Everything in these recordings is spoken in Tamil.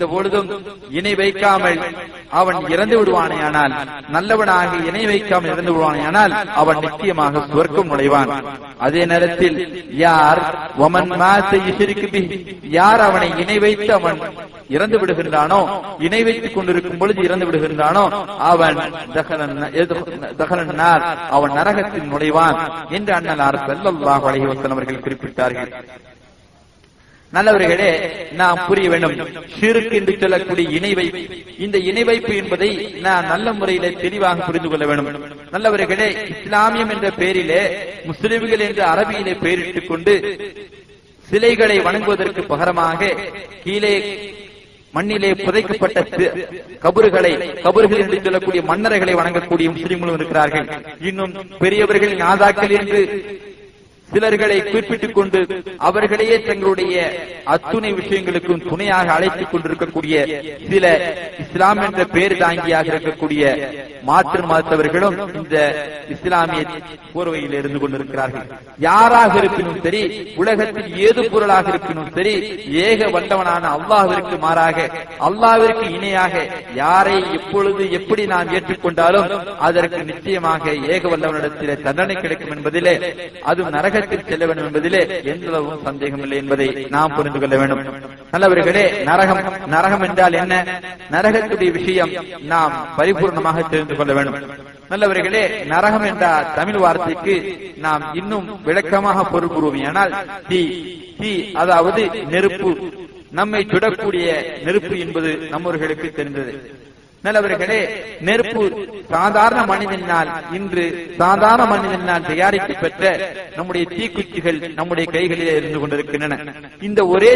எந்த பொழுதும் இணை வைக்காமல் அவன் இறந்து விடுவானேயானால் நல்லவனாக இணை வைக்காமல் இறந்து விடுவானேயானால் அவன் நிச்சயமாக சுவர்க்கம் நுழைவான். அதே நேரத்தில் யார் ஒமன் யார் அவனை இணை வைத்து அவன் இறந்து விடுகின்றானோ இணை வைத்துக் கொண்டிருக்கும் பொழுது இறந்து விடுகின்றானோ அவன் தகலன் அவன் நரகத்தில் நுழைவான் என்று அண்ணனார் செல்லல்லாஹ் அலைஹி அவர்கள் குறிப்பிட்டார்கள். நல்லவர்களே நாம் புரிய வேண்டும். சிறுக்கு என்று சொல்லக்கூடிய இணை வைப்பு இந்த இணை வைப்பு என்பதை நான் நல்ல முறையில தெளிவாக புரிந்து கொள்ள வேண்டும். நல்லவர்களே இஸ்லாமியம் என்ற பெயரிலே முஸ்லிம்கள் என்று அரபியிலே பெயரிட்டுக் கொண்டு சிலைகளை வணங்குவதற்கு பகரமாக கீழே மண்ணிலே புதைக்கப்பட்ட கபறுகளை கபறுகள் என்று சொல்லக்கூடிய மன்னர்களை வணங்கக்கூடிய முஸ்லிம்களும் இருக்கிறார்கள். இன்னும் பெரியவர்கள் நாதாக்கள் என்று சிலர்களை குறிப்பிட்டுக் கொண்டு அவர்களையே தங்களுடைய அத்துணை விஷயங்களுக்கும் துணையாக அழைத்துக் கொண்டிருக்கக்கூடிய சில இஸ்லாம் என்ற பேர் தாங்கியாக இருக்கக்கூடிய மாற்று மதத்தவர்களும் இந்த இஸ்லாமிய போர்வையில் இருந்து கொண்டிருக்கிறார்கள். யாராக இருப்பினும் சரி உலகத்தில் ஏது பொருளாக இருப்பினும் சரி ஏக வல்லவனான அல்லாஹிற்கு மாறாக அல்லாவிற்கு இணையாக யாரை எப்பொழுது எப்படி நாம் ஏற்றுக்கொண்டாலும் அதற்கு நிச்சயமாக ஏக வல்லவனிடத்திலே தண்டனை கிடைக்கும் என்பதிலே அதுவும் நரகத்தில் செல்ல வேண்டும் என்பதிலே எந்தளவும் சந்தேகம் இல்லை என்பதை நாம் புரிந்து கொள்ள வேண்டும். நல்லவர்களே நரகம் நரகம் என்றால் என்ன? நரகத்துடைய விஷயம் நாம் பரிபூர்ணமாக தெரிந்து கொள்ள வேண்டும். நல்லவர்களே நரகம் என்ற தமிழ் வார்த்தைக்கு நாம் இன்னும் விளக்கமாக பொருள் கூறுவோமையானால் தீ தீ அதாவது நெருப்பு. நம்மை சுடக்கூடிய நெருப்பு என்பது நம்மவர்களுக்கு தெரிந்தது. நல்லவர்களே நெருப்பு சாதாரண மனிதனால் இன்று சாதாரண மனிதனால் தயாரிக்கப்பெற்ற நம்முடைய தீக்குச்சிகள் நம்முடைய கைகளிலே இருந்து கொண்டிருக்கின்றன. இந்த ஒரே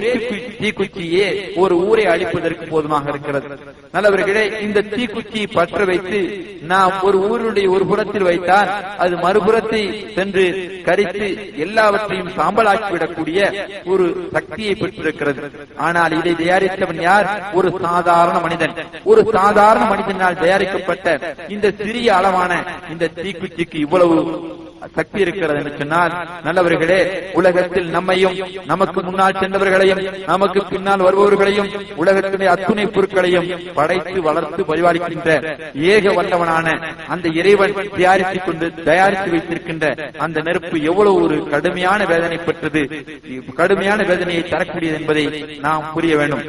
தீக்குச்சியே ஒரு ஊரை அழிப்பதற்கு போதுமாக இருக்கிறது. நல்லவர்களே இந்த தீக்குச்சியை பற்ற வைத்து நாம் ஒரு ஊருடைய ஒரு புறத்தில் வைத்தால் அது மறுபுறத்தை சென்று கரித்து எல்லாவற்றையும் சாம்பலாக்கிவிடக்கூடிய ஒரு சக்தியை பெற்றிருக்கிறது. ஆனால் இதை தயாரித்தவன் யார்? ஒரு சாதாரண மனிதன். ஒரு சாதாரண சாதாரண மனிதனால் தயாரிக்கப்பட்ட இந்த சிறிய அளவான இந்த தீக்குச்சிக்கு இவ்வளவு சக்தி இருக்கிறது என்று சொன்னால் நல்லவர்களே உலகத்தில் நம்மையும் நமக்கு முன்னால் சென்றவர்களையும் நமக்கு பின்னால் வருபவர்களையும் உலகத்திலே அத்துணை பொருட்களையும் படைத்து வளர்த்து பரிபாலிக்கின்ற ஏக வல்லவனான அந்த இறைவன் தயாரித்துக் கொண்டு தயாரித்து வைத்திருக்கின்ற அந்த நெருப்பு எவ்வளவு ஒரு கடுமையான வேதனை பெற்றது கடுமையான வேதனையை தரக்கூடியது என்பதை நாம் புரிய வேண்டும்.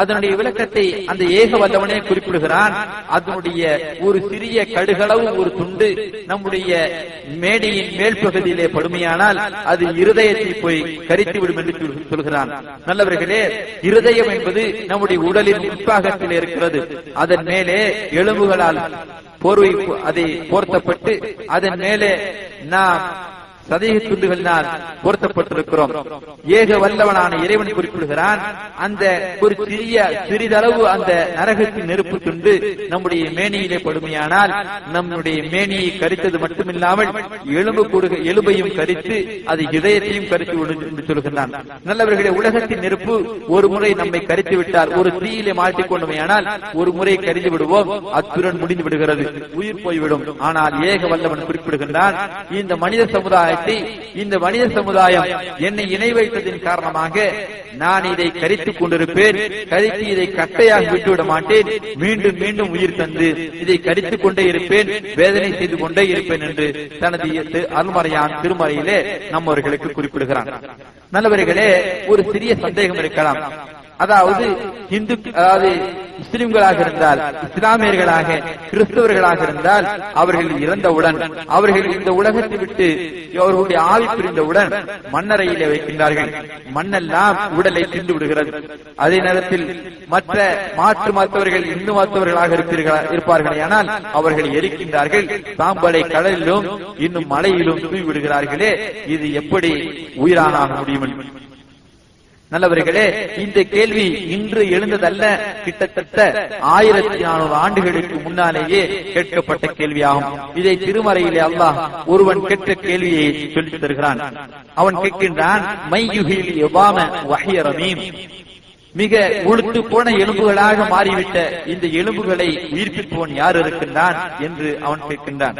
அதனுடைய விளக்கத்தை அந்த ஏக வல்லவனே குறிப்பிடுகிறான். அதனுடைய ஒரு சிறிய கடுகளவு ஒரு துண்டு நம்முடைய மேடையின் மேல் பகுதியிலே படுமையானால் அது இருதயத்தை போய் கரித்துவிடும் என்று சொல்கிறான். நல்லவர்களே இருதயம் என்பது நம்முடைய உடலின் உட்பாகத்தில் இருக்கிறது. அதன் மேலே எலும்புகளால் போர்வை அதை போர்த்தப்பட்டு அதன் மேலே நாம் சதேக துண்டுகளினால் பொருத்தப்பட்டிருக்கிறோம். ஏக வல்லவனான இறைவன் குறிப்பிடுகிறான் அந்த ஒரு சிறிய சிறிதளவு அந்த நரகத்தின் நெருப்பு துண்டு நம்முடைய மேனியிலே படுமையானால் நம்முடைய மேனியை கரித்தது மட்டுமில்லாமல் எலும்பு கூடுக எலும்பையும் கரித்து அது இதயத்தையும் கரித்து என்று சொல்கிறான் நல்லவர்களே உலகத்தின் நெருப்பு ஒரு முறை நம்மை கரித்து விட்டால் ஒரு தீயிலே மாட்டிக் கொண்டுமையானால் ஒரு முறை கரிந்து விடுவோம் அத்துடன் முடிந்து விடுகிறது உயிர் போய்விடும். ஆனால் ஏக வல்லவன் குறிப்பிடுகின்றான் இந்த மனித சமுதாயத்தை இந்த மனித சமுதாயம் என்னை இணை வைத்ததின் காரணமாக நான் இதை கரித்துக் கொண்டிருப்பேன். கரித்து இதை கட்டையாக விட்டுவிட மாட்டேன். மீண்டும் மீண்டும் உயிர் தந்து இதை கரித்துக் கொண்டே இருப்பேன். வேதனை செய்து கொண்டே இருப்பேன் என்று தனது இயத்து அருள்மறையான் திருமறையிலே நம்மவர்களுக்கு குறிப்பிடுகிறான். நல்லவர்களே ஒரு சிறிய சந்தேகம் இருக்கலாம். அதாவது இந்து அதாவது முஸ்லிம்களாக இருந்தால் இஸ்லாமியர்களாக கிறிஸ்தவர்களாக இருந்தால் அவர்கள் இறந்தவுடன் அவர்கள் இந்த உலகத்தை விட்டு அவர்களுடைய ஆவி பிரிந்தவுடன் மண்ணறையிலே வைக்கின்றார்கள். மண்ணெல்லாம் உடலை தின்று விடுகிறது. அதே நேரத்தில் மற்ற மாற்று மருத்துவர்கள் இந்து மருத்துவர்களாக இருப்பீர்களா- இருப்பார்கள் ஆனால் அவர்கள் எரிக்கின்றார்கள். சாம்பலை கடலிலும் இன்னும் மலையிலும் தூவி விடுகிறார்களே. இது எப்படி உயிராக முடியும்? நல்லவர்களே இந்த கேள்வி இன்று எழுந்ததல்ல. கிட்டத்தட்ட ஆயிரத்தி நானூறு ஆண்டுகளுக்கு முன்னாலேயே கேட்கப்பட்ட கேள்வியாகும். இதை திருமறையிலே அல்லாஹ் ஒருவன் கேட்ட கேள்வியை சொல்லி தருகிறான். அவன் கேட்கின்றான் மையுகில் எவ்வாம வகையரமீம் மிக உளுத்து போன எலும்புகளாக மாறிவிட்ட இந்த எலும்புகளை உயிர்ப்பிப்பவன் யார் இருக்கின்றான் என்று அவன் கேட்கின்றான்.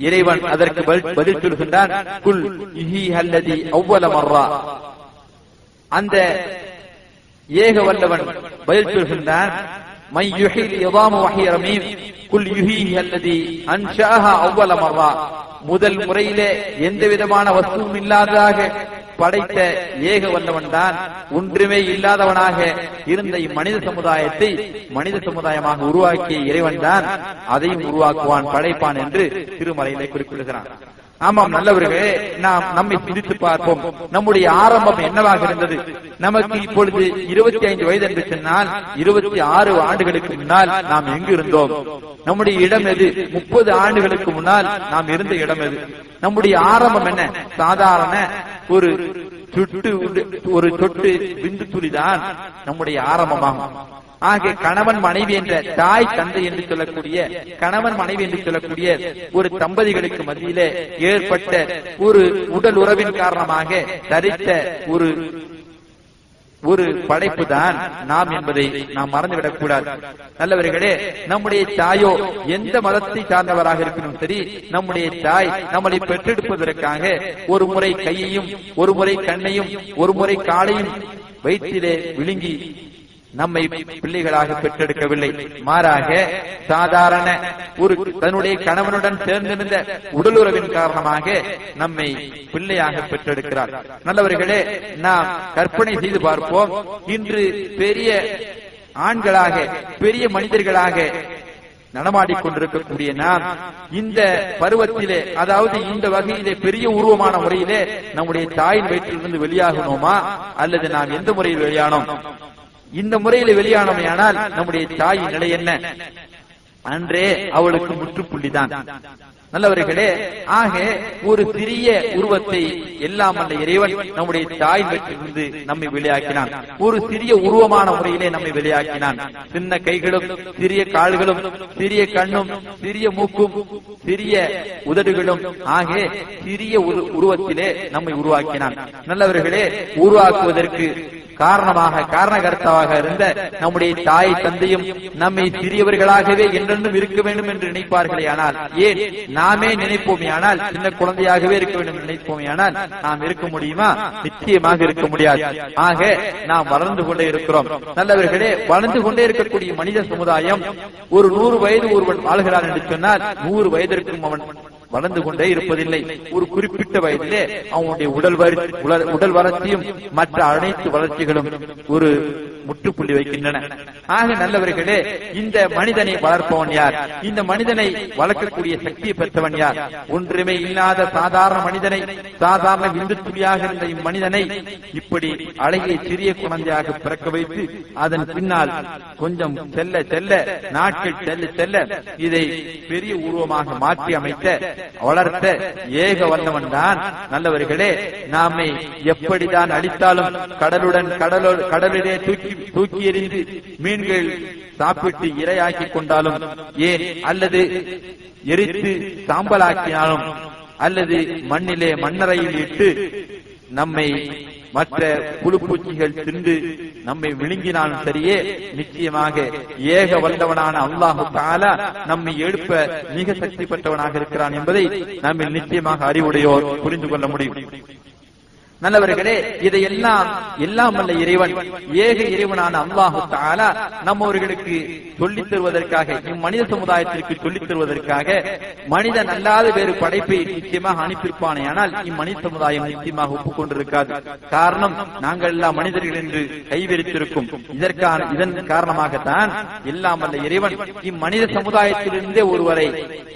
இறைவன் அதற்கு பதில் சொல்கின்றான் குல் இஹி அல்லதி அவ்வள மர்ரா. அந்த ஏக வல்லவன் பதில் சொல்கின்றான் முதல் முறையிலே எந்த விதமான வஸ்துவும் இல்லாததாக படைத்த ஏக வல்லவன் தான் ஒன்றுமே இல்லாதவனாக இருந்த இம்மனித சமுதாயத்தை மனித சமுதாயமாக உருவாக்கிய இறைவன் தான் அதையும் உருவாக்குவான் படைப்பான் என்று திருமலையிலே குறிப்பிடுகிறான். ஆமாம் நல்லவர்களே நாம் நம்மை சிந்தித்து பார்ப்போம். நம்முடைய ஆரம்பம் என்னவாக இருந்தது? நமக்கு இப்பொழுது இருபத்தி ஐந்து வயது என்று சொன்னால் இருபத்தி ஆறு ஆண்டுகளுக்கு முன்னால் நாம் எங்கு இருந்தோம் நம்முடைய இடம் எது? முப்பது ஆண்டுகளுக்கு முன்னால் நாம் இருந்த இடம் எது? நம்முடைய ஆரம்பம் என்ன? சாதாரண ஒரு சுட்டு ஒரு சொட்டு பிந்து துளிதான் நம்முடைய ஆரம்பமாகும். ஆக கணவன் மனைவி என்ற தாய் தந்தை என்று சொல்லக்கூடிய கணவன் மனைவி என்று சொல்லக்கூடிய ஒரு தம்பதிகளுக்கு மத்தியிலே ஏற்பட்ட ஒரு உடல் உறவின் காரணமாக தரித்த ஒரு ஒரு படைப்பு தான் நாம் என்பதை நாம் மறந்துவிடக் கூடாது. நல்லவர்களே நம்முடைய தாயோ எந்த மதத்தை சார்ந்தவராக இருக்கணும் சரி நம்முடைய தாய் நம்மளை பெற்றெடுப்பதற்காக ஒரு முறை கையையும் ஒரு முறை கண்ணையும் ஒரு முறை காலையும் வயிற்றிலே விழுங்கி நம்மை பிள்ளைகளாக பெற்றெடுக்கவில்லை. மாறாக சாதாரண ஒரு தன்னுடைய கணவனுடன் சேர்ந்திருந்த உடலுறவின் காரணமாக நம்மை பிள்ளையாக பெற்றெடுக்கிறார். நல்லவர்களே நாம் கற்பனை செய்து பார்ப்போம். இன்று பெரிய ஆண்களாக பெரிய மனிதர்களாக நடமாடிக் கொண்டிருக்கக்கூடிய நாம் இந்த பருவத்திலே அதாவது இந்த வகையிலே பெரிய உருவமான முறையிலே நம்முடைய தாயின் வயிற்றிலிருந்து வெளியாகணுமா? அல்லது நாம் எந்த முறையில் வெளியானோம்? இந்த முறையில் வெளியானமையானால் நம்முடைய தாயின் நிலை என்ன? அன்றே அவளுக்கு முற்றுப்புள்ளிதான். நல்லவர்களே ஆக ஒரு சிறிய உருவத்தை எல்லாம் அந்த இறைவன் நம்முடைய தாய் வற்றிலிருந்து நம்மை வெளியாக்கினான். ஒரு சிறிய உருவமான முறையிலே நம்மை வெளியாக்கினான். சின்ன கைகளும் சிறிய கால்களும் சிறிய கண்ணும் சிறிய மூக்கும் சிறிய உதடுகளும் ஆக சிறிய உருவத்திலே நம்மை உருவாக்கினான். நல்லவர்களே உருவாக்குவதற்கு காரணமாக காரணகர்த்தாவாக இருந்த நம்முடைய தாய் தந்தையும் நம்மை சிறியவர்களாகவே என்றென்றும் இருக்க வேண்டும் என்று நினைப்பார்களே. ஆனால் ஏன்? நாமே நினைப்போமே. ஆனால் சின்ன குழந்தையாகவே இருக்க வேண்டும் நினைப்போமே. ஆனால் நாம் இருக்க முடியுமா? நிச்சயமாக இருக்க முடியாது. ஆக நாம் வளர்ந்து கொண்டே இருக்கிறோம். நல்லவர்களே வளர்ந்து கொண்டே இருக்கக்கூடிய மனித சமுதாயம் ஒரு நூறு வயது ஒருவன் வாழ்கிறான் என்று சொன்னால் நூறு வயதிற்கும் அவன் வளர்ந்து கொண்டே இருப்பதில்லை. ஒரு குறிப்பிட்ட வயதிலே அவனுடைய உடல் உடல் வளர்ச்சியும் மற்ற அனைத்து வளர்ச்சிகளும் ஒரு முற்றுப்புள்ளி வைக்கின்றன. ஆக நல்லவர்களே இந்த மனிதனை வளர்ப்பவன் யார்? இந்த மனிதனை வளர்க்கக்கூடிய சக்தியை பெற்றவன் யார்? ஒன்றுமே இல்லாத சாதாரண மனிதனை சாதாரண விந்து துளியாக இருந்த இம்மனிதனை இப்படி அழகிய சிறிய குழந்தையாக பிறக்க வைத்து அதன் பின்னால் கொஞ்சம் செல்ல செல்ல நாட்கள் செல்ல செல்ல இதை பெரிய உருவமாக மாற்றி அமைத்த வளர்த்த ஏக வல்லவன் தான் நல்லவர்களே. நாமை எப்படிதான் அடித்தாலும் கடலுடன் கடலோடு கடலிலே தூக்கி தூக்கி எறிந்து மீன்கள் சாப்பிட்டு இரையாக்கி கொண்டாலும் ஏன் அல்லது எரித்து சாம்பலாக்கினாலும் அல்லது மண்ணிலே மண்ணறையில் இட்டு நம்மை மற்ற புழுப்பூச்சிகள் தின்று நம்மை விழுங்கினாலும் சரியே நிச்சயமாக ஏக வல்லவனான அல்லாஹு தாலா நம்மை எழுப்ப மிக சக்தி பெற்றவனாக இருக்கிறான் என்பதை நம்ம நிச்சயமாக அறிவுடையோர் புரிந்து கொள்ள முடியும். நல்லவர்களே இதையெல்லாம் எல்லாம் அல்ல இறைவன் ஏக இறைவனான அல்லாஹு தாலா நம்மவர்களுக்கு சொல்லித் தருவதற்காக இம்மனித சமுதாயத்திற்கு சொல்லித் தருவதற்காக மனிதன் அல்லாத வேறு படைப்பை நிச்சயமாக அனுப்பியிருப்பானே ஆனால் இம்மனித சமுதாயம் நிச்சயமாக ஒப்புக்கொண்டிருக்காது. காரணம் நாங்கள் எல்லாம் மனிதர்கள் என்று கைவிரித்திருக்கும். இதற்கான இதன் காரணமாகத்தான் எல்லாம் அல்ல இறைவன் இம்மனித சமுதாயத்திலிருந்தே ஒருவரை